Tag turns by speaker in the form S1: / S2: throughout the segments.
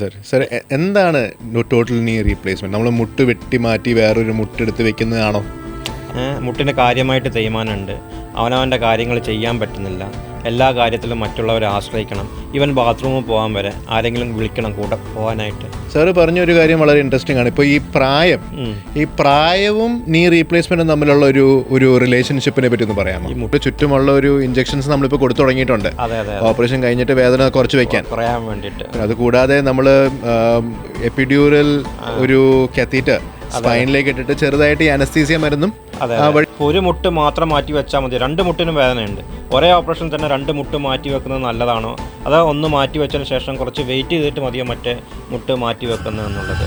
S1: Sir sir എന്താണ് total knee replacement നമ്മൾ മുട്ട് വെട്ടി മാറ്റി വേറൊരു മുട്ടെടുത്ത് വെക്കുന്നതാണോ?
S2: മുട്ടിന് കാര്യമായിട്ട് തേയ്മാനമുണ്ട്. അവനവന്റെ കാര്യങ്ങൾ ചെയ്യാൻ പറ്റുന്നില്ല. എല്ലാ കാര്യത്തിലും മറ്റുള്ളവരെ ആശ്രയിക്കണം. ഇവൻ ബാത്റൂമിൽ പോകാൻ വരെ ആരെങ്കിലും വിളിക്കണം കൂടെ പോകാനായിട്ട്.
S1: സാറ് പറഞ്ഞ ഒരു കാര്യം വളരെ ഇൻട്രസ്റ്റിംഗ് ആണ്. ഇപ്പോൾ ഈ പ്രായം ഈ പ്രായവും നീ റീപ്ലേസ്മെന്റും തമ്മിലുള്ള ഒരു ഒരു റിലേഷൻഷിപ്പിനെ പറ്റി ഒന്ന് പറയാമോ? മുട്ട് ചുറ്റുമുള്ള ഒരു ഇഞ്ചെക്ഷൻസ് നമ്മളിപ്പോൾ കൊടുത്തു തുടങ്ങിയിട്ടുണ്ട്.
S2: അതെ അതെ
S1: ഓപ്പറേഷൻ കഴിഞ്ഞിട്ട് വേദന കുറച്ച് വെക്കാൻ.
S2: പറയാൻ വേണ്ടിയിട്ട്.
S1: അതുകൂടാതെ നമ്മൾ എപ്പിഡ്യൂറൽ ഒരു കത്തീറ്റർ സ്പൈനിലേക്ക് ഇട്ടിട്ട് ചെറുതായിട്ട് ഈ അനസ്തീസിയ മരുന്നും
S2: ഒരു മുട്ട് മാത്രം മാറ്റി വെച്ചാൽ മതി. രണ്ട് മുട്ടിനും വേദനയുണ്ട്. ഒരേ ഓപ്പറേഷൻ തന്നെ രണ്ട് മുട്ട് മാറ്റി വെക്കുന്നത് നല്ലതാണോ? അതോ ഒന്ന് മാറ്റി വെച്ചതിന് ശേഷം കുറച്ച് വെയിറ്റ് ചെയ്തിട്ട് മതിയോ മറ്റേ മുട്ട് മാറ്റി വെക്കുന്നത് എന്നുള്ളത്?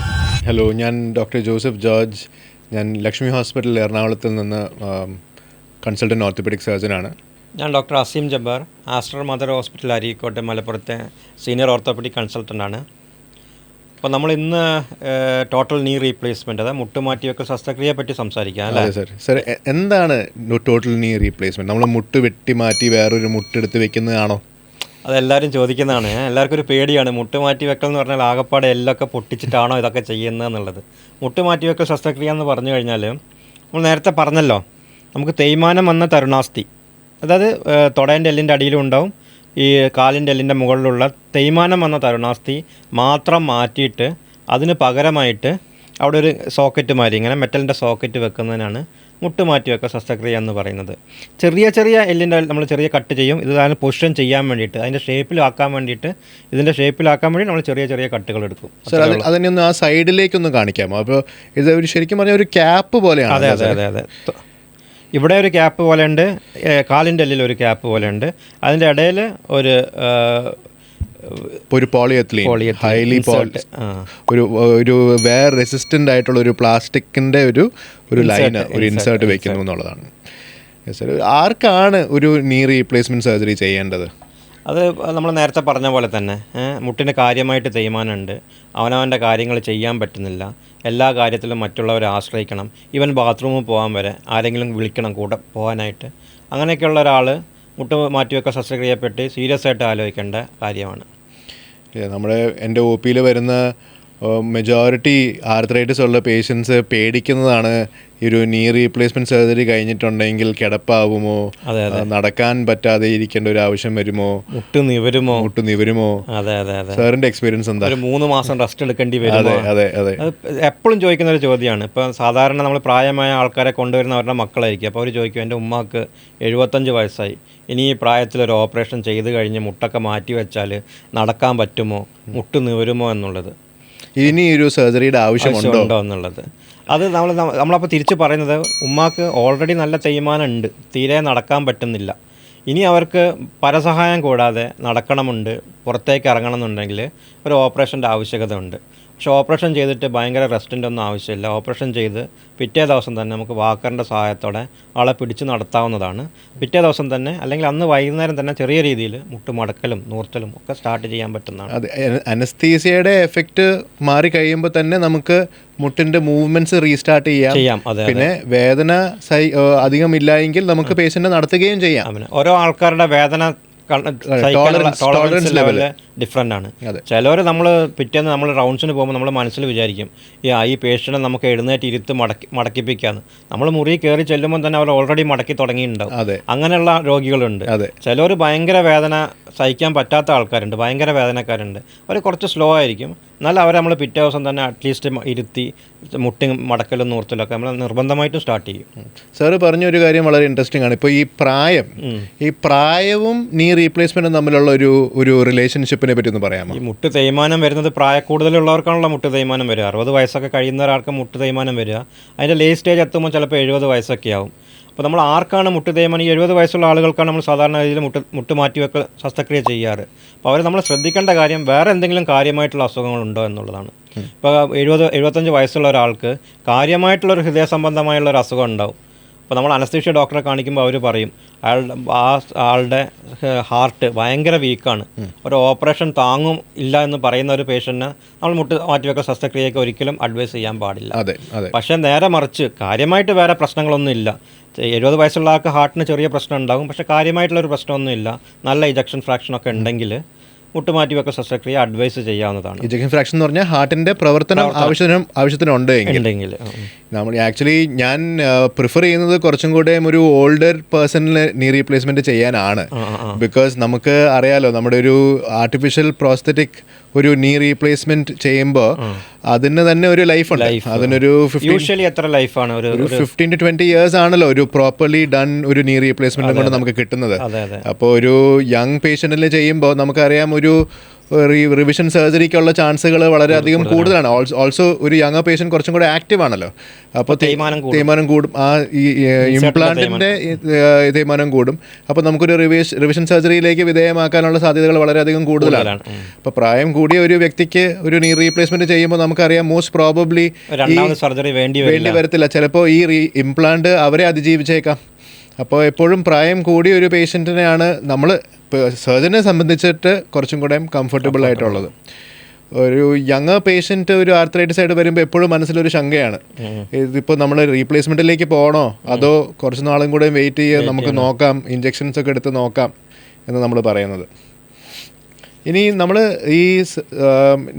S1: ഹലോ ഞാൻ ഡോക്ടർ ജോസഫ് ജോർജ്. ഞാൻ ലക്ഷ്മി ഹോസ്പിറ്റൽ എറണാകുളത്തിൽ നിന്ന് കൺസൾട്ടന്റ് ഓർത്തോപെഡിക് സർജനാണ്.
S2: ഞാൻ doctor Aseem Jabbar Aster Mother hospital അരീക്കോട്ടെ മലപ്പുറത്തെ സീനിയർ ഓർത്തോപെഡിക് കൺസൾട്ടന്റ് ആണ് അപ്പോൾ നമ്മൾ ഇന്ന് ടോട്ടൽ നീ റീപ്ലേസ്മെന്റ് അതായത് മുട്ടുമാറ്റിയൊക്കെ ശസ്ത്രക്രിയയെ പറ്റി സംസാരിക്കാം അല്ലേ?
S1: അതെ സർ എന്താണ് ടോട്ടൽ നീ റീപ്ലേസ്മെന്റ് നമ്മൾ മുട്ട് വെട്ടി മാറ്റി വേറൊരു മുട്ടെടുത്ത് വെക്കുന്നതാണോ?
S2: അതെല്ലാവരും ചോദിക്കുന്നതാണ്. എല്ലാവർക്കും ഒരു പേടിയാണ്. മുട്ട് മാറ്റി വെക്കൽ എന്ന് പറഞ്ഞാൽ ആകപ്പാടെ എല്ലൊക്കെ പൊട്ടിച്ചിട്ടാണോ ഇതൊക്കെ ചെയ്യുന്നത് എന്നുള്ളത്. മുട്ട് മാറ്റി വെക്കൽ ശസ്ത്രക്രിയ എന്ന് പറഞ്ഞു കഴിഞ്ഞാൽ നമ്മൾ നേരത്തെ പറഞ്ഞല്ലോ നമുക്ക് തേയ്മാനം വന്ന തരുണാസ്തി അതായത് തുടേന്റെ എല്ലിന്റെ അടിയിലും ഉണ്ടാവും. ഈ കാലിന്റെ എല്ലിന്റെ മുകളിലുള്ള തേയ്മാനം വന്ന തരുണാസ്ഥി മാത്രം മാറ്റിയിട്ട് അതിന് പകരമായിട്ട് അവിടെ ഒരു സോക്കറ്റ് മാതിരി ഇങ്ങനെ മെറ്റലിന്റെ സോക്കറ്റ് വെക്കുന്നതിനാണ് മുട്ട് മാറ്റി വെക്കുക ശസ്ത്രക്രിയ എന്ന് പറയുന്നത്. ചെറിയ ചെറിയ എല്ലിന്റെ നമ്മൾ ചെറിയ കട്ട് ചെയ്യും ഇത് അതിന് പൊസിഷൻ ചെയ്യാൻ വേണ്ടിയിട്ട് അതിന്റെ ഷേപ്പിലാക്കാൻ വേണ്ടിയിട്ട് ഇതിന്റെ ഷേപ്പിലാക്കാൻ വേണ്ടി നമ്മൾ ചെറിയ ചെറിയ കട്ടുകൾ എടുക്കും.
S1: സർ അതിനൊന്ന് ആ സൈഡിലേക്കൊന്ന് കാണിക്കാമോ? അപ്പോൾ ഇത് ഒരു ശരിക്കും പറഞ്ഞാൽ ഒരു ക്യാപ്പ് പോലെയാണ്
S2: അതെ അതെ അതെ അതെ. ഇവിടെ ഒരു ക്യാപ്പ് പോലെ ഉണ്ട് കാലിന്റെ അല്ലിൽ ഒരു ക്യാപ്പ് പോലെ ഉണ്ട്. അതിന്റെ ഇടയിൽ ഒരു
S1: ഒരു പോളിയത്ലീൻ ഹൈലി. ഒരു ഒരു വേർ റെസിസ്റ്റന്റ് ആയിട്ടുള്ള ഒരു പ്ലാസ്റ്റിക്കിന്റെ ഒരു ഒരു ലൈന് ഒരു ഇൻസേർട്ട് വെക്കുന്നു എന്നുള്ളതാണ്. ആർക്കാണ് ഒരു നീ റീപ്ലേസ്മെന്റ് സർജറി ചെയ്യേണ്ടത്?
S2: അത് നമ്മൾ നേരത്തെ പറഞ്ഞ പോലെ തന്നെ മുട്ടിന് കാര്യമായിട്ട് തേയ്മാനമുണ്ട് അവനവന്റെ കാര്യങ്ങൾ ചെയ്യാൻ പറ്റുന്നില്ല. എല്ലാ കാര്യത്തിലും മറ്റുള്ളവരെ ആശ്രയിക്കണം. ഇവൻ ബാത്റൂമിൽ പോകാൻ വരെ ആരെങ്കിലും വിളിക്കണം കൂടെ പോകാനായിട്ട്. അങ്ങനെയൊക്കെയുള്ള ഒരാൾ മുട്ട് മാറ്റിവെക്ക ശസ്ത്രക്രിയപ്പെട്ട് സീരിയസ് ആയിട്ട് ആലോചിക്കേണ്ട കാര്യമാണ്.
S1: നമ്മുടെ എന്റെ ഒ പിയിൽ വരുന്ന മെജോറിറ്റി ആർത്രൈറ്റിസ് ഉള്ള പേഷ്യൻസ് പേടിക്കുന്നതാണ് ഈ ഒരു നീ റീപ്ലേസ്മെന്റ് സർജറി കഴിഞ്ഞിട്ടുണ്ടെങ്കിൽ കിടപ്പാവുമോ? നടക്കാൻ പറ്റാതെ ഇരിക്കേണ്ട ഒരു ആവശ്യം വരുമോ?
S2: മുട്ട് നിവരുമോ?
S1: മുട്ട് നിവരുമോ?
S2: അതെ അതെ അതെ.
S1: സാറിന്റെ എക്സ്പീരിയൻസ് എന്താ?
S2: ഒരു മൂന്ന് മാസം റെസ്റ്റ് എടുക്കേണ്ടി വരും
S1: അതെ അതെ
S2: അതെ. എപ്പോഴും ചോദിക്കുന്ന ഒരു ചോദ്യമാണ്. ഇപ്പം സാധാരണ നമ്മൾ പ്രായമായ ആൾക്കാരെ കൊണ്ടുവരുന്ന അവരുടെ മക്കളായിരിക്കും. അപ്പോൾ അവർ ചോദിക്കും എന്റെ ഉമ്മാക്ക് എഴുപത്തഞ്ച് വയസ്സായി. ഇനി ഈ പ്രായത്തിൽ ഒരു ഓപ്പറേഷൻ ചെയ്ത് കഴിഞ്ഞ് മുട്ടൊക്കെ മാറ്റി വെച്ചാൽ നടക്കാൻ പറ്റുമോ? മുട്ട് നിവരുമോ? എന്നുള്ളത്.
S1: ഇനി ഒരു സർജറിയുടെ ആവശ്യമുണ്ടോ?
S2: എന്നുള്ളത്. അത് നമ്മൾ നമ്മളപ്പോൾ തിരിച്ച് പറയുന്നത് ഉമ്മാക്ക് ഓൾറെഡി നല്ല തേയ്മാനം ഉണ്ട് തീരെ നടക്കാൻ പറ്റുന്നില്ല. ഇനി അവർക്ക് പരസഹായം കൂടാതെ നടക്കണമുണ്ട് പുറത്തേക്ക് ഇറങ്ങണമെന്നുണ്ടെങ്കിൽ ഒരു ഓപ്പറേഷന്റെ ആവശ്യകത ഉണ്ട് പക്ഷേ ഓപ്പറേഷൻ ചെയ്തിട്ട് ഭയങ്കര റെസ്റ്റിന്റെ ഒന്നും ആവശ്യമില്ല. ഓപ്പറേഷൻ ചെയ്ത് പിറ്റേ ദിവസം തന്നെ നമുക്ക് വാക്കറിന്റെ സഹായത്തോടെ ആളെ പിടിച്ച് നടത്താവുന്നതാണ്. പിറ്റേ ദിവസം തന്നെ അല്ലെങ്കിൽ അന്ന് വൈകുന്നേരം തന്നെ ചെറിയ രീതിയിൽ മുട്ടുമടക്കലും നൂർത്തലും ഒക്കെ സ്റ്റാർട്ട് ചെയ്യാൻ പറ്റുന്നതാണ്.
S1: അതെ അനസ്തീസിയയുടെ എഫക്റ്റ് മാറി കഴിയുമ്പോൾ തന്നെ നമുക്ക് മുട്ടിന്റെ മൂവ്മെന്റ്സ് റീസ്റ്റാർട്ട് ചെയ്യാം.
S2: ചെയ്യാം അതെ
S1: പിന്നെ വേദന സൈ അധികം ഇല്ലായെങ്കിൽ നമുക്ക് പേഷ്യന്റ് നടത്തുകയും ചെയ്യാം.
S2: ഓരോ ആൾക്കാരുടെ വേദന
S1: ടോളറൻസ് level.
S2: ഡിഫറെന്റ് ആണ്. ചിലവർ നമ്മൾ പിറ്റേന്ന് നമ്മൾ റൗണ്ട്സിന് പോകുമ്പോൾ നമ്മൾ മനസ്സിൽ വിചാരിക്കും ഈ ആ ഈ പേഷ്യന്റിനെ നമുക്ക് എഴുന്നേറ്റ് ഇരുത്ത് മടക്കി മടക്കിപ്പിക്കാന്ന്. നമ്മൾ മുറി കയറി ചെല്ലുമ്പോൾ തന്നെ അവർ ഓൾറെഡി മടക്കി തുടങ്ങിയിട്ടുണ്ടാവും. അങ്ങനെയുള്ള രോഗികളുണ്ട്. ചിലവർ ഭയങ്കര വേദന സഹിക്കാൻ പറ്റാത്ത ആൾക്കാരുണ്ട് ഭയങ്കര വേദനക്കാരുണ്ട്. അവർ കുറച്ച് സ്ലോ ആയിരിക്കും. എന്നാൽ അവരെ നമ്മൾ പിറ്റേ ദിവസം തന്നെ അറ്റ്ലീസ്റ്റ് ഇരുത്തി മുട്ടി മടക്കലും നൂർത്തലും ഒക്കെ നമ്മൾ നിർബന്ധമായിട്ടും സ്റ്റാർട്ട് ചെയ്യും.
S1: സാറ് പറഞ്ഞ ഒരു കാര്യം വളരെ ഇൻട്രസ്റ്റിംഗ് ആണ്. ഇപ്പോൾ ഈ പ്രായം ഈ പ്രായവും നീ റീപ്ലേസ്മെന്റും തമ്മിലുള്ള ഒരു ഒരു റിലേഷൻഷിപ്പിനെ പറ്റി ഒന്ന് പറയാമോ?
S2: ഈ മുട്ട് തേയ്മാനം വരുന്നത് പ്രായക്കൂടുതലുള്ളവർക്കാണല്ലോ മുട്ട് തേയ്മാനം വരിക. അറുപത് വയസ്സൊക്കെ കഴിയുന്ന ഒരാൾക്ക് മുട്ട് തേയ്മാനം വരിക. അതിന്റെ ലേറ്റ് സ്റ്റേജ് എത്തുമ്പോൾ ചിലപ്പോൾ എഴുപത് വയസ്സൊക്കെ ആവും. അപ്പോൾ നമ്മൾ ആർക്കാണ് മുട്ട് തേയ്മാനം? ഈ എഴുപത് വയസ്സുള്ള ആളുകൾക്കാണ് നമ്മൾ സാധാരണ രീതിയിൽ മുട്ട് മുട്ട് മാറ്റിവെക്കൽ ശസ്ത്രക്രിയ ചെയ്യാറ്. അപ്പോൾ അവർ നമ്മൾ ശ്രദ്ധിക്കേണ്ട കാര്യം വേറെ എന്തെങ്കിലും കാര്യമായിട്ടുള്ള അസുഖങ്ങളുണ്ടോ എന്നുള്ളതാണ്. ഇപ്പോൾ എഴുപത് എഴുപത്തഞ്ച് വയസ്സുള്ള ഒരാൾക്ക് കാര്യമായിട്ടുള്ളൊരു ഹൃദയ സംബന്ധമായുള്ള ഒരു അസുഖം ഉണ്ടാവും. അപ്പോൾ നമ്മൾ അനസ്തീഷ്യ ഡോക്ടറെ കാണിക്കുമ്പോൾ അവർ പറയും അയാളുടെ ആ ആളുടെ ഹാർട്ട് ഭയങ്കര വീക്കാണ്. ഒരു ഓപ്പറേഷൻ താങ്ങും ഇല്ല എന്ന് പറയുന്ന ഒരു പേഷ്യന്റിന് നമ്മൾ മുട്ട് മാറ്റിവെക്കൽ ശസ്ത്രക്രിയയൊക്കെ ഒരിക്കലും അഡ്വൈസ് ചെയ്യാൻ പാടില്ല.
S1: അതെ അതെ.
S2: പക്ഷേ നേരെ മറിച്ച് കാര്യമായിട്ട് വേറെ പ്രശ്നങ്ങളൊന്നും ഇല്ല. എഴുപത് വയസ്സുള്ള ആൾക്ക് ഹാർട്ടിന് ചെറിയ പ്രശ്നം ഉണ്ടാകും പക്ഷേ കാര്യമായിട്ടുള്ളൊരു പ്രശ്നമൊന്നുമില്ല നല്ല ഇജക്ഷൻ ഫ്രാക്ഷൻ ഒക്കെ ഉണ്ടെങ്കിൽ മുട്ടുമാറ്റിവെക്കൽ ശസ്ത്രക്രിയ അഡ്വൈസ് ചെയ്യാവുന്നതാണ്.
S1: ഇജക്ഷൻ ഫ്രാക്ഷൻ എന്ന് പറഞ്ഞാൽ ഹാർട്ടിന്റെ പ്രവർത്തനം ആവശ്യത്തിനും ആവശ്യത്തിനുണ്ട് എങ്കിൽ
S2: ഉണ്ടെങ്കിൽ
S1: നമ്മൾ ആക്ച്വലി ഞാൻ പ്രിഫർ ചെയ്യുന്നത് കുറച്ചും കൂടെ ഒരു ഓൾഡർ പേഴ്സണിന് നീ റീപ്ലേസ്മെന്റ് ചെയ്യാനാണ്. ബിക്കോസ് നമുക്ക് അറിയാലോ നമ്മുടെ ഒരു ആർട്ടിഫിഷ്യൽ പ്രോസ്തറ്റിക് ഒരു നീ റീപ്ലേസ്മെന്റ് ചെയ്യുമ്പോൾ അതിന് തന്നെ ഒരു ലൈഫ് ഉണ്ട്. അതിനൊരു
S2: യൂഷ്വലി എത്ര ലൈഫാണ് ഒരു
S1: ഫിഫ്റ്റീൻ ടു ട്വന്റി ഇയേഴ്സ് ആണല്ലോ ഒരു പ്രോപ്പർലി ഡൺ ഒരു നീ റീപ്ലേസ്മെന്റ് കൊണ്ട് നമുക്ക് കിട്ടുന്നത്. അപ്പോൾ ഒരു യങ് പേഷ്യന്റിൽ ചെയ്യുമ്പോൾ നമുക്കറിയാം ഒരു റിവിഷൻ സർജറിക്കുള്ള ചാൻസുകൾ വളരെയധികം കൂടുതലാണ്. ഓൾസോ ഒരു യങ് പേഷ്യന്റ് കുറച്ചും കൂടെ ആക്റ്റീവ് ആണല്ലോ. അപ്പോൾ
S2: തേയ്മാനം കൂടും.
S1: ആ ഈ ഇംപ്ലാന്റിന്റെ തേയ്മാനം. കൂടും. അപ്പോൾ നമുക്കൊരു റിവിഷ് റിവിഷൻ സർജറിയിലേക്ക് വിധേയമാക്കാനുള്ള സാധ്യതകൾ വളരെയധികം കൂടുതലാണ്. അപ്പോൾ പ്രായം കൂടിയ ഒരു വ്യക്തിക്ക് ഒരു നീ റീപ്ലേസ്മെന്റ് ചെയ്യുമ്പോൾ നമുക്കറിയാം മോസ്റ്റ് പ്രോബബ്ലി
S2: സർജറി വേണ്ടി
S1: വരത്തില്ല. ചിലപ്പോൾ ഈ റീ ഇംപ്ലാന്റ് അവരെ അതിജീവിച്ചേക്കാം. അപ്പോൾ എപ്പോഴും പ്രായം കൂടിയ ഒരു പേഷ്യന്റിനെയാണ് നമ്മൾ സർജനെ സംബന്ധിച്ചിട്ട് കുറച്ചും കൂടെ കംഫർട്ടബിൾ ആയിട്ടുള്ളത്. ഒരു യങ് പേഷ്യന്റ് ഒരു ആർത്രൈറ്റിസ് ആയിട്ട് വരുമ്പോൾ എപ്പോഴും മനസ്സിലൊരു ശങ്കയാണ്. ഇതിപ്പോൾ നമ്മൾ റീപ്ലേസ്മെന്റിലേക്ക് പോകണോ അതോ കുറച്ച് നാളും കൂടെ വെയിറ്റ് ചെയ്യുക നമുക്ക് നോക്കാം ഇഞ്ചെക്ഷൻസ് ഒക്കെ എടുത്ത് നോക്കാം എന്ന് നമ്മൾ പറയുന്നത്. ഇനി നമ്മൾ ഈ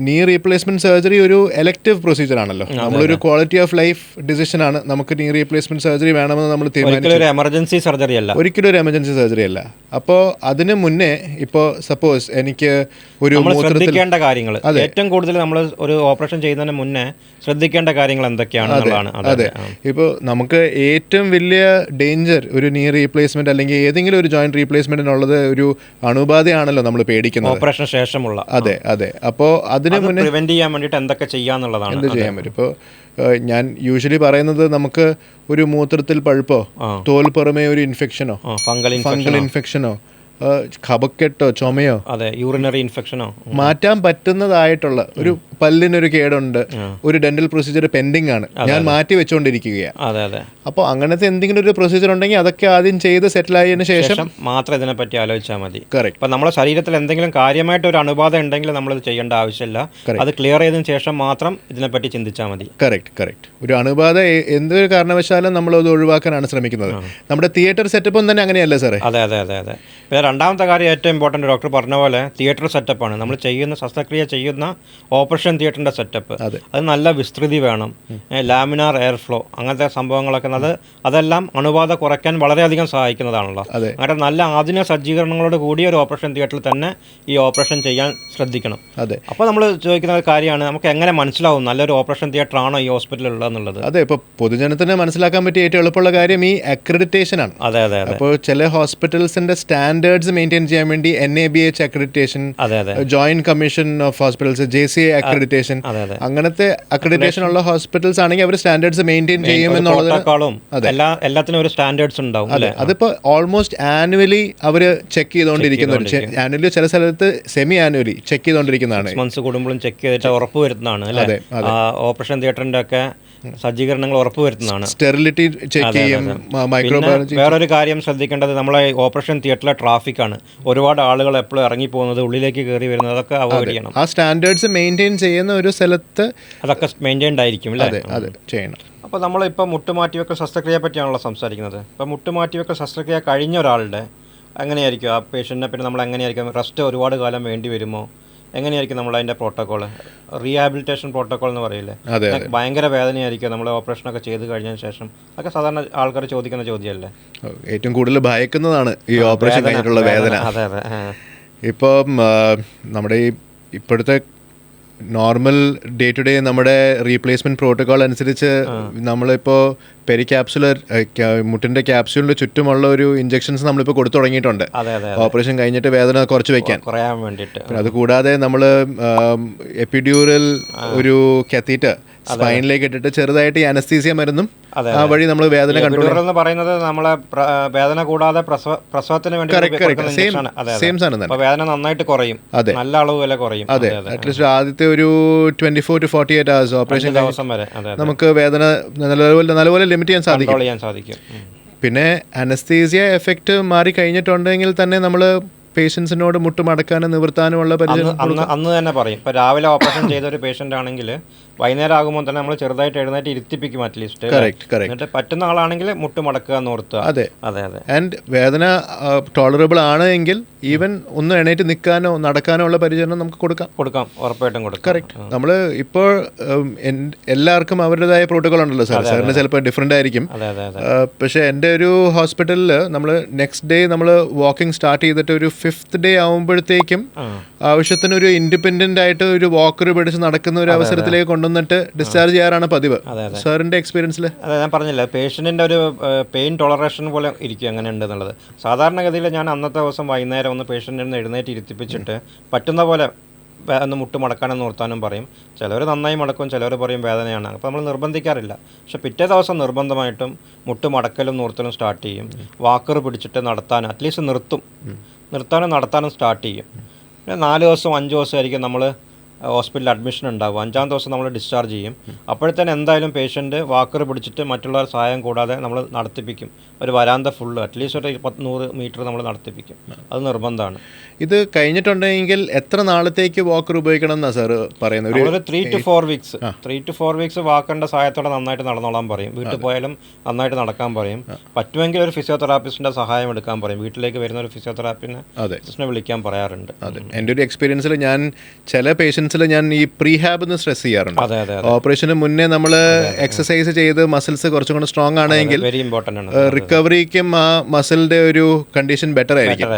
S1: നീ റീപ്ലേസ്മെന്റ് സർജറി ഒരു എലക്റ്റീവ് പ്രൊസീജിയർ ആണല്ലോ. നമ്മളൊരു ക്വാളിറ്റി ഓഫ് ലൈഫ് ഡിസിഷൻ ആണ് നമുക്ക് നീ റീപ്ലേസ്മെന്റ് സർജറി വേണമെന്ന് നമ്മൾ തീരുമാനിച്ചു.
S2: എമർജൻസി സർജറി അല്ല.
S1: ഒരിക്കലും ഒരു എമർജൻസി സർജറി അല്ല. അപ്പോൾ അതിന് മുന്നേ ഇപ്പോൾ സപ്പോസ് എനിക്ക് ഒരു
S2: ശ്രദ്ധിക്കേണ്ട കാര്യങ്ങൾ ഏറ്റവും കൂടുതൽ നമ്മൾ ഒരു ഓപ്പറേഷൻ ചെയ്യുന്നതിന് മുന്നേ ശ്രദ്ധിക്കേണ്ട കാര്യങ്ങൾ എന്തൊക്കെയാണ്
S1: അതെ ഇപ്പോൾ നമുക്ക് ഏറ്റവും വലിയ ഡേഞ്ചർ ഒരു നീ റീപ്ലേസ്മെന്റ് അല്ലെങ്കിൽ ഏതെങ്കിലും ഒരു ജോയിന്റ് റീപ്ലേസ്മെന്റിനുള്ളത് ഒരു അണുബാധയാണല്ലോ നമ്മൾ പേടിക്കുന്നത്.
S2: ഓപ്പറേഷൻ ശേഷമുള്ള.
S1: അതെ അതെ. അപ്പോൾ അതിന് മുന്നേ
S2: പ്രിവെന്റ് ചെയ്യാൻ വേണ്ടിയിട്ട് എന്തൊക്കെ ചെയ്യാന്നുള്ളതാണ്.
S1: എന്ത് ചെയ്യാൻ പറ്റും? ഇപ്പോൾ ഞാൻ യൂഷ്വലി പറയുന്നത് നമുക്ക് ഒരു മൂത്രത്തിൽ പഴുപ്പോ
S2: ആ.
S1: തോൽ പുറമേ ഒരു ഇൻഫെക്ഷനോ
S2: ഫംഗൽ
S1: ഇൻഫെക്ഷനോ കഫക്കെട്ടോ ചുമയോ?
S2: അതെ യൂറിനറി ഇൻഫെക്ഷനോ
S1: മാറ്റാൻ പറ്റുന്നതായിട്ടുള്ള ഒരു പല്ലിനൊരു കേടുണ്ട്. ഒരു ഡെന്റൽ പ്രൊസീജിയർ പെൻഡിങ് ആണ്. ഞാൻ മാറ്റി വെച്ചുകൊണ്ടിരിക്കുകയാണ്
S2: അതെ അതെ.
S1: അപ്പോൾ അങ്ങനത്തെ എന്തെങ്കിലും ഒരു പ്രൊസീജിയർ ഉണ്ടെങ്കിൽ അതൊക്കെ ആദ്യം ചെയ്ത് സെറ്റിൽ ആയതിനു ശേഷം
S2: മാത്രം ഇതിനെപ്പറ്റി ആലോചിച്ചാൽ മതി.
S1: കറക്റ്റ്
S2: അപ്പോൾ നമ്മുടെ ശരീരത്തിൽ എന്തെങ്കിലും കാര്യമായിട്ട് ഒരു അണുബാധ ഉണ്ടെങ്കിൽ നമ്മൾ ഇത് ചെയ്യേണ്ട ആവശ്യമില്ല. അത് ക്ലിയർ ചെയ്തതിനു ശേഷം മാത്രം ഇതിനെപ്പറ്റി ചിന്തിച്ചാൽ മതി.
S1: കറക്റ്റ് കറക്റ്റ് ഒരു അണുബാധ എന്തൊരു കാരണവശാലും നമ്മൾ അത് ഒഴിവാക്കാനാണ് ശ്രമിക്കുന്നത്. നമ്മുടെ തിയേറ്റർ സെറ്റപ്പും തന്നെ അങ്ങനെയല്ല സാറേ?
S2: അതെ അതെ അതെ അതെ. രണ്ടാമത്തെ കാര്യം ഏറ്റവും ഇമ്പോർട്ടന്റ് ഡോക്ടർ പറഞ്ഞ പോലെ തിയേറ്റർ സെറ്റപ്പാണ് നമ്മൾ ചെയ്യുന്ന ശസ്ത്രക്രിയ ചെയ്യുന്ന ഓപ്പറേഷൻ തിയേറ്ററിന്റെ സെറ്റപ്പ്
S1: അത്.
S2: നല്ല വിസ്തൃതി വേണം. ലാമിനാർ എയർ ഫ്ലോ അങ്ങനത്തെ സംഭവങ്ങളൊക്കെ അത് അതെല്ലാം അണുബാധ കുറയ്ക്കാൻ വളരെയധികം സഹായിക്കുന്നതാണല്ലോ.
S1: അതെ.
S2: അങ്ങനെ നല്ല ആധുനിക സജ്ജീകരണങ്ങളോട് കൂടി ഒരു ഓപ്പറേഷൻ തിയേറ്ററിൽ തന്നെ ഈ ഓപ്പറേഷൻ ചെയ്യാൻ ശ്രദ്ധിക്കണം.
S1: അതെ.
S2: അപ്പോൾ നമ്മൾ ചോദിക്കുന്ന ഒരു കാര്യമാണ് നമുക്ക് എങ്ങനെ മനസ്സിലാവും നല്ലൊരു ഓപ്പറേഷൻ തിയേറ്റർ ആണോ ഈ ഹോസ്പിറ്റലിൽ ഉള്ളതെന്നുള്ളത്?
S1: അതെ ഇപ്പോൾ പൊതുജനത്തിന് മനസ്സിലാക്കാൻ പറ്റിയ ഏറ്റവും എളുപ്പമുള്ള കാര്യം ഈ അക്രഡിറ്റേഷൻ ആണ്.
S2: അതെ അതെ
S1: അപ്പോൾ ചില ഹോസ്പിറ്റൽസിന്റെ സ്റ്റാൻഡേർഡ്സ് മെയിന്റെയിൻ ചെയ്യാൻ വേണ്ടി N A B H accreditation joint commission of hospitals J C accreditation
S2: അതെ അതെ.
S1: അങ്ങനത്തെ അക്രഡിറ്റേഷൻ ഉള്ള ഹോസ്പിറ്റൽസ് ആണെങ്കിൽ അവർ സ്റ്റാൻഡേർഡ്സ് മെയിന്റെയിൻ ചെയ്യും എന്നുള്ളത്
S2: എല്ലാത്തിനും ഒരു സ്റ്റാൻഡേർഡ്സ് ഉണ്ടാവും
S1: അതിപ്പോ ഓൾമോസ്റ്റ് ആനുവലി അവർ ചെക്ക് ചെയ്തുകൊണ്ടിരിക്കുന്ന ആനുവലി ചില സ്ഥലത്ത് സെമി ആനുവലി ചെക്ക് ചെയ്തുകൊണ്ടിരിക്കുന്നതാണ്
S2: മന്ത്സ് കൂടുമ്പോഴും ചെക്ക് ചെയ്തിട്ട് ഉറപ്പ് വരുത്തുന്നതാണ് അല്ലേ?
S1: അതെ,
S2: ആ, ഓപ്പറേഷൻ തിയേറ്ററിന്റെ ഒക്കെ സജ്ജീകരണങ്ങൾ ഉറപ്പ് വരുത്തുന്നതാണ്.
S1: സ്റ്റെറിലിറ്റി ചെക്ക് ചെയ്യും
S2: വേറൊരു കാര്യം ശ്രദ്ധിക്കേണ്ടത് നമ്മളെ ഓപ്പറേഷൻ തിയേറ്ററിലെ ട്രാഫിക്കാണ് ഒരുപാട് ആളുകൾ എപ്പോഴും ഇറങ്ങി പോകുന്നത് ഉള്ളിലേക്ക് കയറി വരുന്നത് അതൊക്കെ അവോയ്ഡ് ചെയ്യണം
S1: ആ സ്റ്റാൻഡേർഡ്സ് മെയിന്റെയിൻ ചെയ്യുന്ന ഒരു സ്ഥലത്ത്
S2: അതൊക്കെ മെയിന്റെയിൻഡ് ആയിരിക്കും അല്ലേ?
S1: അതെ അത് ചെയ്യണം.
S2: അപ്പോൾ നമ്മളിപ്പോൾ മുട്ടുമാറ്റിവെക്കൽ ശസ്ത്രക്രിയയെ പറ്റിയാണല്ലോ സംസാരിക്കുന്നത്. ഇപ്പോൾ മുട്ടുമാറ്റിവെക്കൽ ശസ്ത്രക്രിയ കഴിഞ്ഞ ഒരാളുടെ എങ്ങനെയായിരിക്കും? ആ പേഷ്യന്റിനെ പിന്നെ നമ്മൾ എങ്ങനെയായിരിക്കും റെസ്റ്റ് ഒരുപാട് കാലം വേണ്ടി വരുമോ? എങ്ങനെയായിരിക്കും നമ്മൾ അതിന്റെ പ്രോട്ടോകോൾ റീഹാബിലിറ്റേഷൻ പ്രോട്ടോകോൾ എന്ന് പറയില്ലേ? ഭയങ്കര വേദനയായിരിക്കും നമ്മൾ ഓപ്പറേഷൻ ഒക്കെ ചെയ്ത് കഴിഞ്ഞതിന് ശേഷം. അതൊക്കെ സാധാരണ ആൾക്കാർ ചോദിക്കുന്ന ചോദ്യമല്ലേ?
S1: ഏറ്റവും കൂടുതൽ ഭയക്കുന്നതാണ് ഈ ഓപ്പറേഷൻ കഴിഞ്ഞിട്ടുള്ള വേദന.
S2: അതെ അതെ.
S1: ഇപ്പം നമ്മുടെ ഈ ഇപ്പോഴത്തെ നോർമൽ ഡേ ടു ഡേ നമ്മുടെ റീപ്ലേസ്മെന്റ് പ്രോട്ടോകോൾ അനുസരിച്ച് നമ്മളിപ്പോൾ പെരി ക്യാപ്സുലർ മുട്ടിന്റെ ക്യാപ്സ്യൂലിന് ചുറ്റുമുള്ള ഒരു ഇഞ്ചെക്ഷൻസ് നമ്മളിപ്പോൾ കൊടുത്തു തുടങ്ങിയിട്ടുണ്ട്. ഓപ്പറേഷൻ കഴിഞ്ഞിട്ട് വേദന കുറച്ച് വെക്കാൻ
S2: കുറയാൻ വേണ്ടിയിട്ട്.
S1: പിന്നെ അത് കൂടാതെ നമ്മൾ എപ്പിഡ്യൂറൽ ഒരു കത്തീറ്റർ സ്പൈനിലേക്ക് ഇട്ടിട്ട് ചെറുതായിട്ട് ഈ അനസ്തീസിയ മരുന്നും ആ വഴി നമ്മൾ വേദന കൺട്രോൾ
S2: എന്ന് പറയുന്നത് നമ്മളെ വേദന കൂടാതെ പ്രസവത്തിന് വേണ്ടി അതെ.
S1: സാധനം
S2: വേദന നന്നായിട്ട് കുറയും.
S1: അതെ.
S2: നല്ല അളവ് വില കുറയും.
S1: അതെ. അറ്റ്ലീസ്റ്റ് ആദ്യത്തെ ഒരു twenty four to forty eight hours operation
S2: ദിവസം വരെ.
S1: നമുക്ക് വേദന നല്ലപോലെ നല്ലപോലെ ലിമിറ്റ് ചെയ്യാൻ സാധിക്കും.
S2: ചെയ്യാൻ സാധിക്കും.
S1: പിന്നെ അനസ്തീസിയ എഫക്റ്റ് മാറി കഴിഞ്ഞിട്ടുണ്ടെങ്കിൽ തന്നെ നമ്മൾ പേഷ്യൻസിനോട് മുട്ടുമടക്കാനും നിവർത്താനും ഉള്ള
S2: അന്ന് തന്നെ പറയും. ഇപ്പോൾ രാവിലെ ഓപ്പറേഷൻ ചെയ്ത ഒരു പേഷ്യന്റ് ആണെങ്കിൽ വൈകുന്നേരം ആകുമ്പോൾ തന്നെ നമ്മൾ ചെറുതായിട്ട് എഴുന്നേറ്റ് ഇരുത്തിപ്പിക്കും അറ്റ്ലീസ്റ്റ് എന്നിട്ട് പറ്റുന്ന ആളാണെങ്കിൽ മുട്ട് മടക്കുക എന്ന് ഓർത്തുക
S1: അതെ.
S2: അതെ അതെ.
S1: ആൻഡ് വേദന ടോളറബിൾ ആണ് എങ്കിൽ ഈവൻ ഒന്ന് എണീറ്റ് നിൽക്കാനോ നടക്കാനോ ഉള്ള പരിചരണം നമുക്ക് കൊടുക്കാം.
S2: കൊടുക്കാം. ഉറപ്പായിട്ടും കൊടുക്കാം.
S1: കറക്റ്റ് നമ്മൾ ഇപ്പോൾ എല്ലാവർക്കും അവരുടേതായ പ്രോട്ടോകോൾ ഉണ്ടല്ലോ സാർ. സാറിന് ചിലപ്പോൾ ഡിഫറെന്റ് ആയിരിക്കും. പക്ഷേ എന്റെ ഒരു ഹോസ്പിറ്റലിൽ നമ്മൾ നെക്സ്റ്റ് ഡേ നമ്മൾ വാക്കിംഗ് സ്റ്റാർട്ട് ചെയ്തിട്ട് ഒരു ഫിഫ്ത്ത് ഡേ ആകുമ്പോഴത്തേക്കും
S2: ആ.
S1: ആവശ്യത്തിന് ഒരു ഇൻഡിപെൻഡന്റ് ആയിട്ട് ഒരു വാക്കർ പിടിച്ച് നടക്കുന്ന ഒരു അവസരത്തിലേക്ക് കൊണ്ടുവന്നിട്ട് ഡിസ്ചാർജ് ചെയ്യാറാണ് പതിവ്. സാറിന്റെ എക്സ്പീരിയൻസിൽ
S2: അതെ ഞാൻ പറഞ്ഞില്ല പേഷ്യന്റിന്റെ ഒരു പെയിൻ ടോളറേഷൻ പോലെ ഇരിക്കും അങ്ങനെ ഉണ്ട് എന്നുള്ളത് സാധാരണഗതിയിൽ ഞാൻ അന്നത്തെ ദിവസം വൈകുന്നേരം ഒന്ന് പേഷ്യന്റിന് എഴുന്നേറ്റ് ഇരുത്തിപ്പിച്ചിട്ട് പറ്റുന്ന പോലെ ഒന്ന് മുട്ട് മടക്കാനും നിർത്താനും പറയും. ചിലവർ നന്നായി മടക്കും ചിലവർ പറയും വേദനയാണ്. അപ്പോൾ നമ്മൾ നിർബന്ധിക്കാറില്ല. പക്ഷെ പിറ്റേ ദിവസം നിർബന്ധമായിട്ടും മുട്ട് മടക്കലും നിർത്തലും സ്റ്റാർട്ട് ചെയ്യും. വാക്കർ പിടിച്ചിട്ട് നടത്താൻ അറ്റ്ലീസ്റ്റ് നിർത്തും. നിർത്താനും നടത്താനും സ്റ്റാർട്ട് ചെയ്യും. പിന്നെ നാല് ദിവസം അഞ്ച് ദിവസം ആയിരിക്കും നമ്മൾ ഹോസ്പിറ്റലിൽ അഡ്മിഷൻ ഉണ്ടാകും അഞ്ചാം ദിവസം നമ്മൾ ഡിസ്ചാർജ് ചെയ്യും. അപ്പോഴത്തേന് എന്തായാലും പേഷ്യന്റ് വാക്കർ പിടിച്ചിട്ട് മറ്റുള്ളവർ സഹായം കൂടാതെ നമ്മൾ നടത്തിപ്പിക്കും. ഒരു വരാന്ത ഫുള്ള് അറ്റ്ലീസ്റ്റ് ഒരു പത്ത് നൂറ് മീറ്റർ നമ്മൾ നടത്തിപ്പിക്കും. അത് നിർബന്ധമാണ്.
S1: ഇത് കഴിഞ്ഞിട്ടുണ്ടെങ്കിൽ എത്ര നാളത്തേക്ക് വാക്കർ ഉപയോഗിക്കണം എന്നാണ് സാർ പറയുന്നത്? ഒരു
S2: three to four weeks three to four weeks വാക്കറിന്റെ സഹായത്തോടെ നന്നായിട്ട് നടന്നോളാൻ പറയും. വീട്ടിൽ പോയാലും നന്നായിട്ട് നടക്കാൻ പറയും. പറ്റുമെങ്കിൽ ഒരു ഫിസിയോതെറാപ്പിസ്റ്റിന്റെ സഹായം എടുക്കാൻ പറയും. വീട്ടിലേക്ക് വരുന്ന ഒരു ഫിസിയോതെറാപ്പിനെ വിളിക്കാൻ പറയാറുണ്ട്.
S1: അതെ. എന്റെ ഒരു എക്സ്പീരിയൻസിൽ ഞാൻ ചില പേഷ്യൻസിൽ ഞാൻ ഈ പ്രീഹാബ് എന്ന് സ്ട്രെസ് ചെയ്യാറുണ്ട്.
S2: അതെ അതെ
S1: ഓപ്പറേഷന് മുന്നേ നമ്മൾ എക്സസൈസ് ചെയ്ത് മസിൽസ് കുറച്ചും കൂടെ സ്ട്രോങ് ആണെങ്കിൽ
S2: വെരി ഇമ്പോർട്ടന്റ് ആണ്.
S1: റിക്കവറിക്കും ആ മസിലിന്റെ ഒരു കണ്ടീഷൻ ബെറ്റർ ആയിരിക്കും.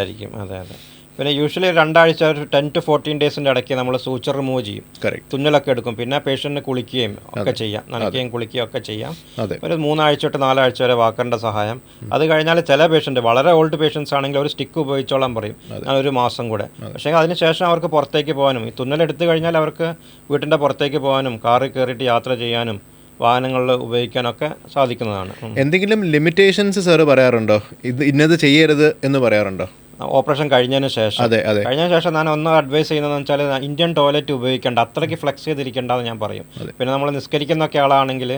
S2: അതെ അതെ. പിന്നെ യൂഷ്വലി രണ്ടാഴ്ച ഒരു ടെൻ ടു ഫോർട്ടീൻ ഡേയ്സിന്റെ ഇടയ്ക്ക് നമ്മൾ സൂച്ചർ റിമൂവ് ചെയ്യും. തുന്നലൊക്കെ എടുക്കും. പിന്നെ പേഷ്യന്റിന് കുളിക്കുകയും ഒക്കെ ചെയ്യാം. നനയ്ക്കുകയും കുളിക്കുകയും ഒക്കെ ചെയ്യാം. ഒരു മൂന്നാഴ്ച തൊട്ട് നാലാഴ്ച വരെ വാക്കറിന്റെ സഹായം. അത് കഴിഞ്ഞാൽ ചില പേഷ്യന്റ് വളരെ ഓൾഡ് പേഷ്യൻസ് ആണെങ്കിൽ ഒരു സ്റ്റിക്ക് ഉപയോഗിച്ചോളാൻ പറയും. ഒരു മാസം കൂടെ. പക്ഷേ അതിനുശേഷം അവർക്ക് പുറത്തേക്ക് പോകാനും ഈ തുന്നലെടുത്തു കഴിഞ്ഞാൽ അവർക്ക് വീട്ടിന്റെ പുറത്തേക്ക് പോകാനും കാറിൽ കയറിയിട്ട് യാത്ര ചെയ്യാനും വാഹനങ്ങളിൽ ഉപയോഗിക്കാനൊക്കെ സാധിക്കുന്നതാണ്.
S1: എന്തെങ്കിലും ലിമിറ്റേഷൻസ് സാറ് പറയാറുണ്ടോ? ഇത് ഇന്നത് ചെയ്യരുത് എന്ന് പറയാറുണ്ടോ?
S2: ഓപ്പറേഷൻ കഴിഞ്ഞതിന് ശേഷം.
S1: അതെ അതെ.
S2: കഴിഞ്ഞ ശേഷം ഞാൻ ഒന്ന് അഡ്വൈസ് ചെയ്യുന്നതെന്ന് വെച്ചാൽ ഇന്ത്യൻ ടോയ്ലറ്റ് ഉപയോഗിക്കേണ്ട. അത്രയ്ക്ക് ഫ്ലെക്സ് ചെയ്തിരിക്കേണ്ടെന്ന് ഞാൻ പറയും. പിന്നെ നമ്മൾ നിസ്കരിക്കുന്ന നിസ്കരിക്കുന്നൊക്കെ ആളാണെങ്കിൽ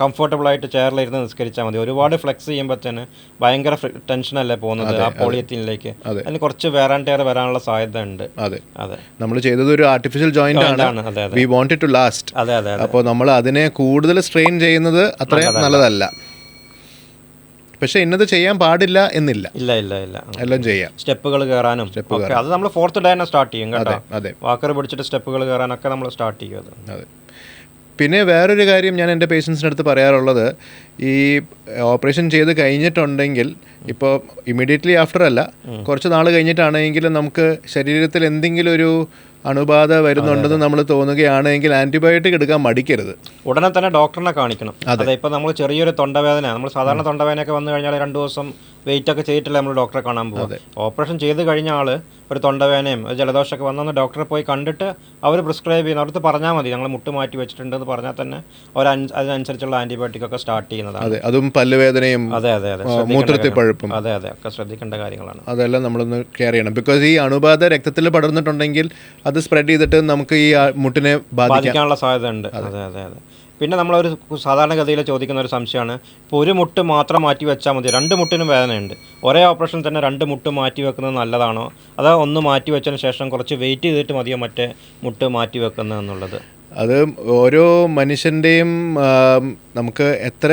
S2: കംഫർട്ടബിൾ ആയിട്ട് ചെയറിലിരുന്ന് നിസ്കരിച്ചാൽ മതി. ഒരുപാട് ഫ്ലെക്സ് ചെയ്യുമ്പോഴത്തേന് ഭയങ്കര ടെൻഷനല്ലേ പോകുന്നത് ആ പോളിയത്തിനിലേക്ക് അതിന് കുറച്ച് വേറെ ടയർ വരാനുള്ള സാധ്യത ഉണ്ട്
S1: അതെ.
S2: അതെ.
S1: നമ്മൾ ചെയ്തത് ഒരു ആർട്ടിഫിഷ്യൽ ജോയിന്റ് ആണ്. വി വോണ്ട് ടു ലാസ്റ്റ്
S2: അതെ അതെ
S1: അപ്പോൾ നമ്മൾ അതിനെ കൂടുതൽ സ്ട്രെയിൻ ചെയ്യുന്നത് അത്രയും നല്ലതല്ല. പക്ഷെ ഇന്നത് ചെയ്യാൻ പാടില്ല എന്നില്ല.
S2: ഇല്ല ഇല്ല ഇല്ല.
S1: എല്ലാം ചെയ്യാം.
S2: സ്റ്റെപ്പുകൾ കയറാനും ഒക്കെ അത് നമ്മൾ ഫോർത്ത് ഡേ തന്നെ സ്റ്റാർട്ട് ചെയ്യും കേട്ടോ.
S1: അതെ
S2: വാക്കർ പിടിച്ചിട്ട് സ്റ്റെപ്പുകൾ കയറാനൊക്കെ നമ്മൾ സ്റ്റാർട്ട് ചെയ്യും അത്.
S1: അതെ. പിന്നെ വേറൊരു കാര്യം ഞാൻ എന്റെ പേഷ്യൻസിന്റെ അടുത്ത് പറയാറുള്ളത് ഈ ഓപ്പറേഷൻ ചെയ്ത് കഴിഞ്ഞിട്ടുണ്ടെങ്കിൽ ഇപ്പോൾ ഇമ്മീഡിയറ്റ്ലി ആഫ്റ്റർ അല്ല കുറച്ച് നാൾ കഴിഞ്ഞിട്ടാണെങ്കിലും നമുക്ക് ശരീരത്തിൽ എന്തെങ്കിലും ഒരു അണുബാധ വരുന്നുണ്ടെന്ന് നമ്മൾ തോന്നുകയാണെങ്കിൽ ആന്റിബയോട്ടിക് എടുക്കാൻ മടിക്കരുത്.
S2: ഉടനെ തന്നെ ഡോക്ടറിനെ കാണിക്കണം. അതെ. ഇപ്പൊ നമ്മൾ ചെറിയൊരു തൊണ്ടവേദന നമ്മൾ സാധാരണ തൊണ്ടവേദനയൊക്കെ വന്നു കഴിഞ്ഞാൽ രണ്ട് ദിവസം വെയിറ്റ് ഒക്കെ ചെയ്തിട്ടില്ല നമ്മൾ ഡോക്ടറെ കാണാൻ പോകും ഓപ്പറേഷൻ ചെയ്ത് കഴിഞ്ഞ ആൾ ഒരു തൊണ്ടവേനയും ഒരു ജലദോഷമൊക്കെ വന്നാൽ ഡോക്ടറെ പോയി കണ്ടിട്ട് അവർ പ്രിസ്ക്രൈബ് ചെയ്യുന്ന. അവർക്ക് പറഞ്ഞാൽ മതി. ഞങ്ങൾ മുട്ട് മാറ്റി വെച്ചിട്ടുണ്ട് എന്ന് പറഞ്ഞാൽ തന്നെ അവർ അതിനനുസരിച്ചുള്ള ആന്റിബയോട്ടിക് ഒക്കെ സ്റ്റാർട്ട് ചെയ്യുന്നതാണ്.
S1: അതെ. അതും പല്ലുവേദനയും
S2: അതെ അതെ അതെ.
S1: മൂത്രത്തിൽ പഴുപ്പും.
S2: അതെ അതെ. ഒക്കെ ശ്രദ്ധിക്കേണ്ട കാര്യങ്ങളാണ്.
S1: അതെല്ലാം നമ്മളൊന്ന് കെയർ ചെയ്യണം. ബിക്കോസ് ഈ അണുബാധ രക്തത്തിൽ പടർന്നിട്ടുണ്ടെങ്കിൽ അത് സ്പ്രെഡ് ചെയ്തിട്ട് നമുക്ക് ഈ മുട്ടിനെ ബാധിക്കാം.
S2: ബാധിക്കാനുള്ള സാധ്യത ഉണ്ട് അതെ അതെ അതെ. പിന്നെ നമ്മളൊരു സാധാരണഗതിയിൽ ചോദിക്കുന്ന ഒരു സംശയമാണ് ഇപ്പോൾ ഒരു മുട്ട് മാത്രം മാറ്റി വെച്ചാൽ മതി രണ്ട് മുട്ടിനും വേദനയുണ്ട്. ഒരേ ഓപ്പറേഷൻ തന്നെ രണ്ട് മുട്ട് മാറ്റി വെക്കുന്നത് നല്ലതാണോ? അതോ ഒന്ന് മാറ്റി വെച്ചതിന് ശേഷം കുറച്ച് വെയിറ്റ് ചെയ്തിട്ട് മതിയോ മറ്റേ മുട്ട് മാറ്റി വെക്കുന്നത് എന്നുള്ളത്?
S1: അത് ഓരോ മനുഷ്യന്റെയും നമുക്ക് എത്ര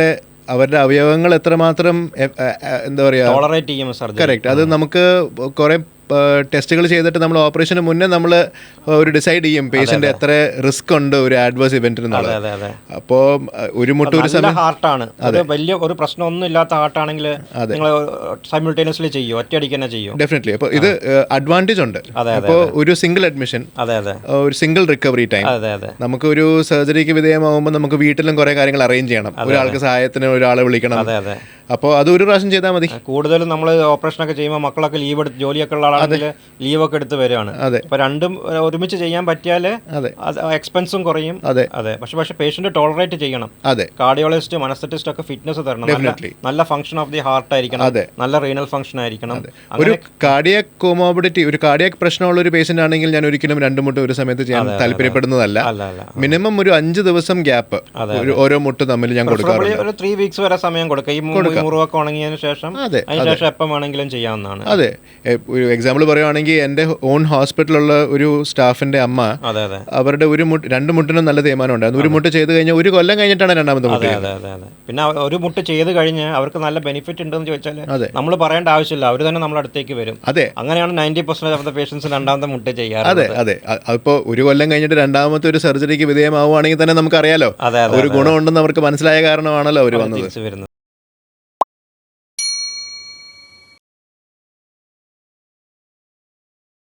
S1: അവരുടെ അവയവങ്ങൾ എത്രമാത്രം എന്താ പറയുക
S2: ടോളറേറ്റ് ചെയ്യുമ്പോൾ സർ
S1: കറക്റ്റ് അത് നമുക്ക് കുറേ ടെസ്റ്റുകൾ ചെയ്തിട്ട് നമ്മൾ ഓപ്പറേഷന് മുന്നേ നമ്മൾ ഒരു ഡിസൈഡ് ചെയ്യും പേഷ്യന്റ് എത്ര റിസ്ക് ഉണ്ട് ഒരു ആഡ്വേഴ്സ്
S2: അതെ
S1: എന്നുള്ളത് അപ്പോൾ ഒരു മുട്ട ഒരു
S2: സമയം ഹാർട്ടാണ് അത് വലിയ ഒരു പ്രശ്നമൊന്നും ഇല്ലാത്ത ഹാർട്ടാണെങ്കിൽ നിങ്ങൾ സൈമിൾട്ടേനിയസ്ലി ചെയ്യും ഒറ്റയടിക്ക് തന്നെ ചെയ്യും.
S1: ഡെഫിനറ്റ്ലി അപ്പോൾ ഇത് അഡ്വാന്റേജ് ഉണ്ട്. അപ്പോൾ ഒരു സിംഗിൾ അഡ്മിഷൻ ഒരു സിംഗിൾ റിക്കവറി ടൈം നമുക്ക് ഒരു സർജറിക്ക് വിധേയമാകുമ്പോൾ നമുക്ക് വീട്ടിലും കുറേ കാര്യങ്ങൾ അറേഞ്ച് ചെയ്യണം. ഒരാൾക്ക് സഹായത്തിന് ഒരാളെ വിളിക്കണം. അപ്പോൾ അത് ഒരു പ്രാവശ്യം ചെയ്താൽ മതി.
S2: കൂടുതലും നമ്മൾ ഓപ്പറേഷൻ ഒക്കെ ചെയ്യുമ്പോൾ മക്കളൊക്കെ ലീവ് എടുത്ത് ജോലിയൊക്കെ ഉള്ള ആളാണെങ്കിൽ ലീവ് ഒക്കെ എടുത്ത് വരികയാണ്.
S1: അതെ.
S2: അപ്പോൾ രണ്ടും ഒരുമിച്ച് ചെയ്യാൻ പറ്റിയാൽ
S1: അതെ.
S2: എക്സ്പെൻസും കുറയും.
S1: അതെ.
S2: അതെ. പക്ഷെ പക്ഷെ പേഷ്യന്റ് ടോളറേറ്റ് ചെയ്യണം.
S1: അതെ.
S2: കാർഡിയോളജിസ്റ്റ് മനസ്തറ്റിസ്റ്റ് ഒക്കെ ഫിറ്റ്നസ് തരണം. നല്ല- ഫംഗ്ഷൻ ഓഫ് ദി ഹാർട്ട് ആയിരിക്കണം.
S1: അതെ.
S2: നല്ല റീനൽ ഫംഗ്ഷൻ ആയിരിക്കണം.
S1: ഒരു കാർഡിയക് കോമോബിഡിറ്റി ഒരു കാർഡിയക് പ്രശ്നമുള്ള ഒരു പേഷ്യന്റ് ആണെങ്കിൽ ഞാൻ ഒരിക്കലും രണ്ടു മുട്ട് ഒരു സമയത്ത് ചെയ്യാൻ താല്പര്യപ്പെടുന്നതല്ല. മിനിമം ഒരു അഞ്ച് ദിവസം ഗ്യാപ്പ് ഓരോ മുട്ട് തമ്മിൽ ഞാൻ കൊടുക്കാറുണ്ട്.
S2: ത്രീ വീക്സ് വരെ സമയം കൊടുക്കുക. ഈ മുറിവൊക്കെ ഉണങ്ങിയതിന് ശേഷം
S1: അതെ,
S2: അതിനുശേഷം എപ്പം വേണമെങ്കിലും ചെയ്യാവുന്നതാണ്.
S1: അതെ. ഒരു എക്സാമ്പിൾ പറയുവാണെങ്കിൽ എന്റെ ഓൺ ഹോസ്പിറ്റലുള്ള ഒരു സ്റ്റാഫിന്റെ അമ്മ
S2: അതെ അതെ.
S1: അവരുടെ ഒരു മുട്ട് രണ്ട് മുട്ടിനും നല്ല തീരുമാനം ഉണ്ടായിരുന്നു. ഒരു മുട്ട് ചെയ്ത് കഴിഞ്ഞാൽ ഒരു കൊല്ലം കഴിഞ്ഞിട്ടാണ് രണ്ടാമത്തെ മുട്ട്
S2: അതെ അതെ അതെ അതെ. പിന്നെ ഒരു മുട്ട് ചെയ്ത് കഴിഞ്ഞ് അവർക്ക് നല്ല ബെനിഫിറ്റ് ഉണ്ടെന്ന് ചോദിച്ചാൽ
S1: അതെ.
S2: നമ്മൾ പറയേണ്ട ആവശ്യമില്ല. അവർ തന്നെ നമ്മുടെ അടുത്തേക്ക് വരും.
S1: അതെ.
S2: അങ്ങനെയാണ് ninety percent of the patients രണ്ടാമത്തെ മുട്ട് ചെയ്യാറ്
S1: അതെ അതെ. അപ്പോൾ ഒരു കൊല്ലം കഴിഞ്ഞിട്ട് രണ്ടാമത്തെ ഒരു സർജറിക്ക് വിധേയമാവുകയാണെങ്കിൽ തന്നെ നമുക്കറിയാലോ. ഒരു ഗുണമുണ്ടെന്ന് അവർക്ക് മനസ്സിലായ കാരണമാണല്ലോ അവർ വന്നത്.
S2: വരുന്നത്.